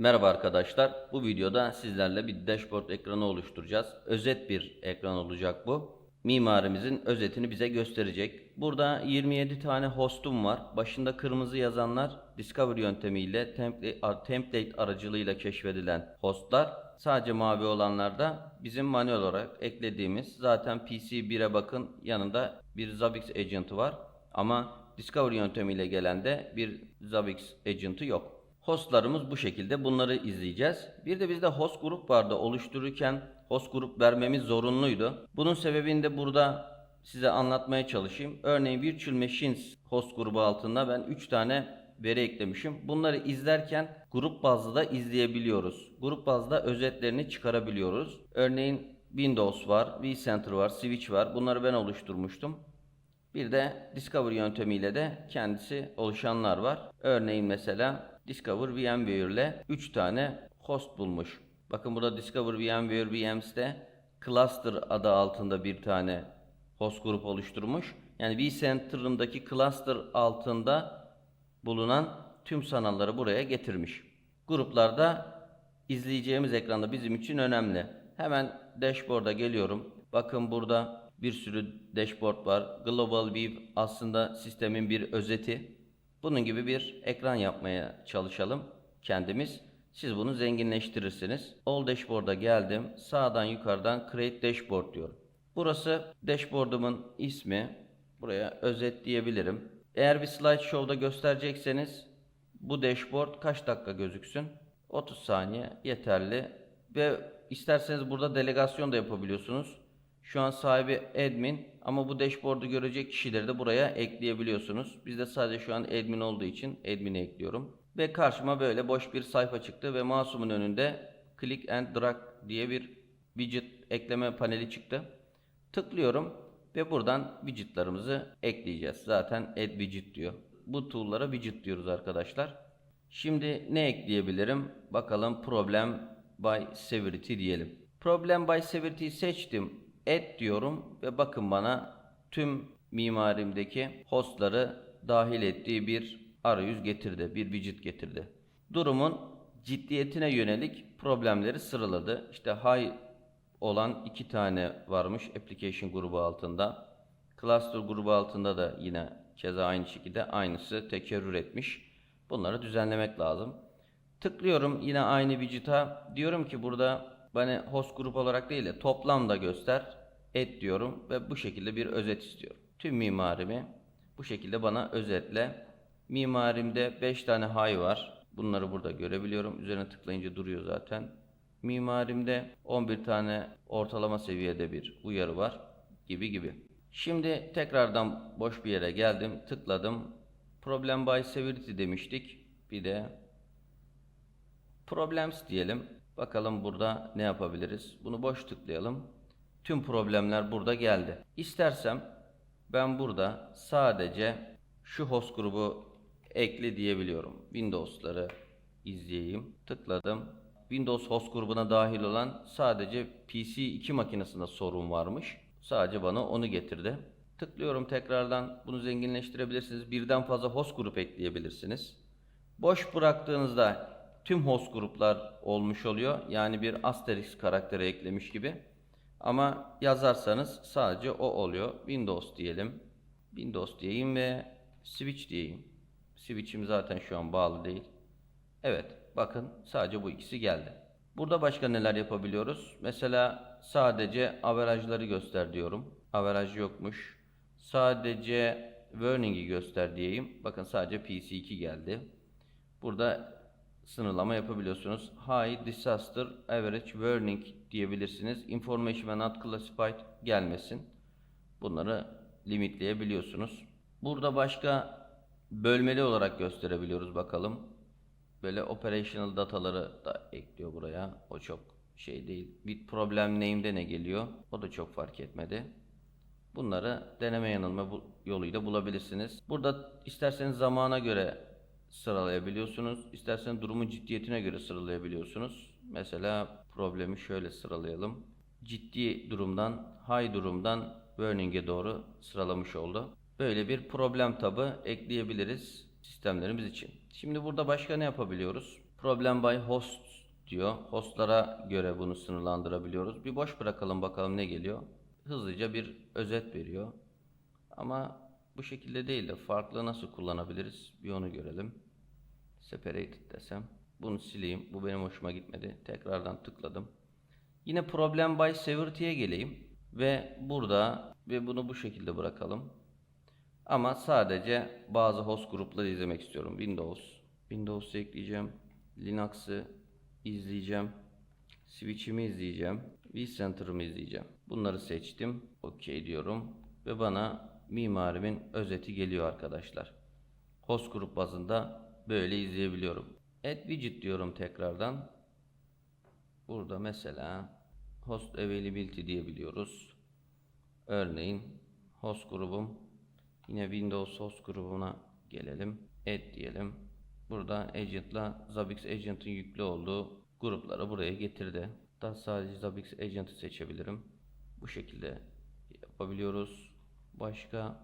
Merhaba arkadaşlar. Bu videoda sizlerle bir dashboard ekranı oluşturacağız. Özet bir ekran olacak bu. Mimarimizin özetini bize gösterecek. Burada 27 tane hostum var. Başında kırmızı yazanlar Discover yöntemiyle template, ar- template aracılığıyla keşfedilen hostlar. Sadece mavi olanlar da bizim manuel olarak eklediğimiz zaten PC 1'e bakın yanında bir Zabbix agent'ı var. Ama Discover yöntemiyle gelen de bir Zabbix agent'ı yok. Hostlarımız bu şekilde bunları izleyeceğiz. Bir de bizde host grup vardı oluştururken host grup vermemiz zorunluydu. Bunun sebebini de burada size anlatmaya çalışayım. Örneğin Virtual Machines host grubu altında ben 3 tane veri eklemişim. Bunları izlerken grup bazlı da izleyebiliyoruz. Grup bazda özetlerini çıkarabiliyoruz. Örneğin Windows var, vCenter var, Switch var. Bunları ben oluşturmuştum. Bir de Discover yöntemiyle de kendisi oluşanlar var. Örneğin mesela Discover VMware ile 3 tane host bulmuş. Bakın burada Discover VMware VMs'te Cluster adı altında bir tane host grup oluşturmuş. Yani vCenter'ındaki cluster altında bulunan tüm sanalları buraya getirmiş. Gruplarda izleyeceğimiz ekranda bizim için önemli. Hemen dashboard'a geliyorum. Bakın burada bir sürü dashboard var. Global View aslında sistemin bir özeti. Bunun gibi bir ekran yapmaya çalışalım kendimiz. Siz bunu zenginleştirirsiniz. All Dashboard'a geldim. Sağdan yukarıdan Create Dashboard diyorum. Burası dashboard'umun ismi. Buraya özet diyebilirim. Eğer bir slideshow'da gösterecekseniz bu dashboard kaç dakika gözüksün? 30 saniye yeterli. Ve isterseniz burada delegasyon da yapabiliyorsunuz. Şu an sahibi admin ama bu dashboard'u görecek kişileri de buraya ekleyebiliyorsunuz. Bizde sadece şu an admin olduğu için admin'i ekliyorum. Ve karşıma böyle boş bir sayfa çıktı ve mouse'umun önünde click and drag diye bir widget ekleme paneli çıktı. Tıklıyorum ve buradan widgetlarımızı ekleyeceğiz. Zaten add widget diyor. Bu tool'lara widget diyoruz arkadaşlar. Şimdi ne ekleyebilirim? Bakalım problem by severity diyelim. Problem by severity seçtim. Add diyorum ve bakın bana tüm mimarimdeki hostları dahil ettiği bir arayüz getirdi. Bir widget getirdi. Durumun ciddiyetine yönelik problemleri sıraladı. İşte high olan iki tane varmış application grubu altında. Cluster grubu altında da yine keza aynı şekilde aynısı tekerrür etmiş. Bunları düzenlemek lazım. Tıklıyorum yine aynı widget'a. Diyorum ki burada bana host grup olarak değil de toplamda göster. Et diyorum ve bu şekilde bir özet istiyorum. Tüm mimarimi bu şekilde bana özetle. Mimarimde 5 tane high var. Bunları burada görebiliyorum. Üzerine tıklayınca duruyor zaten. Mimarimde 11 tane ortalama seviyede bir uyarı var gibi gibi. Şimdi tekrardan boş bir yere geldim. Tıkladım. Problem by severity demiştik. Bir de problems diyelim. Bakalım burada ne yapabiliriz? Bunu boş tıklayalım. Tüm problemler burada geldi. İstersem ben burada sadece şu host grubu ekle diyebiliyorum. Windows'ları izleyeyim. Tıkladım. Windows host grubuna dahil olan sadece PC 2 makinesinde sorun varmış. Sadece bana onu getirdi. Tıklıyorum tekrardan. Bunu zenginleştirebilirsiniz. Birden fazla host grup ekleyebilirsiniz. Boş bıraktığınızda tüm host gruplar olmuş oluyor. Yani bir asterisk karakteri eklemiş gibi. Ama yazarsanız sadece o oluyor. Windows diyelim. Windows diyeyim ve switch diyeyim. Switch'im zaten şu an bağlı değil. Evet, bakın sadece bu ikisi geldi. Burada başka neler yapabiliyoruz? Mesela sadece averajları göster diyorum. Averaj yokmuş. Sadece warning'i göster diyeyim. Bakın sadece PC2 geldi. Burada sınırlama yapabiliyorsunuz. High disaster average warning diyebilirsiniz. Information ve not classified gelmesin. Bunları limitleyebiliyorsunuz. Burada başka bölmeli olarak gösterebiliyoruz bakalım. Böyle operational dataları da ekliyor buraya. O çok şey değil. Bir problem name'de ne geliyor? O da çok fark etmedi. Bunları deneme yanılma yoluyla bulabilirsiniz. Burada isterseniz zamana göre sıralayabiliyorsunuz. İsterseniz durumun ciddiyetine göre sıralayabiliyorsunuz. Mesela problemi şöyle sıralayalım. Ciddi durumdan, high durumdan warning'e doğru sıralamış oldu. Böyle bir problem tabı ekleyebiliriz sistemlerimiz için. Şimdi burada başka ne yapabiliyoruz? Problem by host diyor. Hostlara göre bunu sınırlandırabiliyoruz. Bir boş bırakalım bakalım ne geliyor. Hızlıca bir özet veriyor. Ama bu şekilde değil de farklı nasıl kullanabiliriz bir onu görelim. Separated desem. Bunu sileyim. Bu benim hoşuma gitmedi. Tekrardan tıkladım. Yine problem by severity'ye geleyim. Ve burada ve bunu bu şekilde bırakalım. Ama sadece bazı host grupları izlemek istiyorum. Windows. Windows'u ekleyeceğim. Linux'ı izleyeceğim. Switch'imi izleyeceğim. vCenter'ımı izleyeceğim. Bunları seçtim. OK diyorum. Ve bana mimarimin özeti geliyor arkadaşlar. Host grup bazında böyle izleyebiliyorum. Add widget diyorum tekrardan. Burada mesela host availability diyebiliyoruz. Örneğin host grubum yine Windows host grubuna gelelim. Add diyelim. Burada agent'la Zabbix agent'ın yüklü olduğu grupları buraya getirdi. Daha sadece Zabbix agent'ı seçebilirim. Bu şekilde yapabiliyoruz. Başka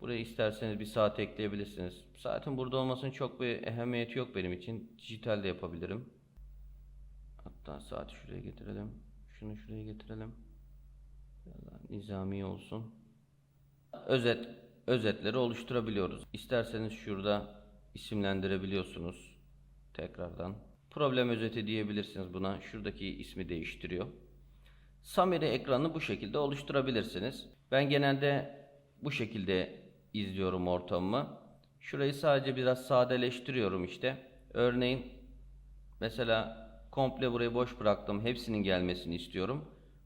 buraya isterseniz bir saat ekleyebilirsiniz. Saatin burada olmasının çok bir ehemmiyeti yok benim için. Dijital de yapabilirim. Hatta saati şuraya getirelim. Şunu şuraya getirelim. Nizami olsun. Özet özetleri oluşturabiliyoruz. İsterseniz şurada isimlendirebiliyorsunuz. Tekrardan. Problem özeti diyebilirsiniz buna. Şuradaki ismi değiştiriyor. Summary ekranını bu şekilde oluşturabilirsiniz. Ben genelde bu şekilde izliyorum ortamımı. Şurayı sadece biraz sadeleştiriyorum işte. Örneğin mesela komple burayı boş bıraktım. Hepsinin gelmesini istiyorum.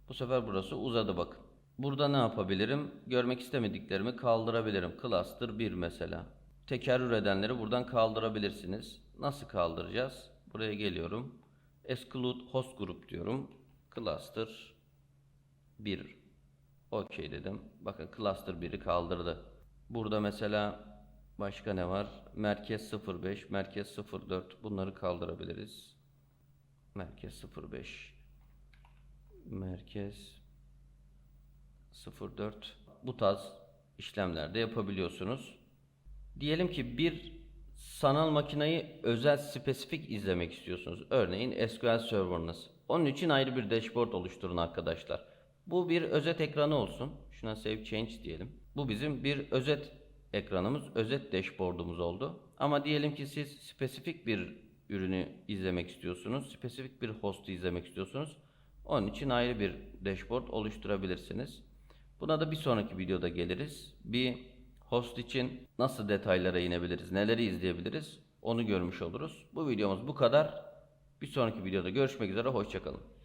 Bu sefer burası uzadı bakın. Burada ne yapabilirim? Görmek istemediklerimi kaldırabilirim. Cluster 1 mesela. Tekerrür edenleri buradan kaldırabilirsiniz. Nasıl kaldıracağız? Buraya geliyorum. Exclude host group diyorum. Cluster 1. OK dedim. Bakın cluster 1'i kaldırdı. Burada mesela başka ne var? Merkez 05, merkez 04 bunları kaldırabiliriz. Merkez 05. Merkez 04 bu tarz işlemlerde yapabiliyorsunuz. Diyelim ki bir sanal makineyi özel spesifik izlemek istiyorsunuz. Örneğin SQL Server'ınız. Onun için ayrı bir dashboard oluşturun arkadaşlar. Bu bir özet ekranı olsun. Şuna save change diyelim. Bu bizim bir özet ekranımız, özet dashboard'umuz oldu. Ama diyelim ki siz spesifik bir ürünü izlemek istiyorsunuz. Spesifik bir host'u izlemek istiyorsunuz. Onun için ayrı bir dashboard oluşturabilirsiniz. Buna da bir sonraki videoda geliriz. Bir host için nasıl detaylara inebiliriz, neleri izleyebiliriz onu görmüş oluruz. Bu videomuz bu kadar. Bir sonraki videoda görüşmek üzere, hoşçakalın.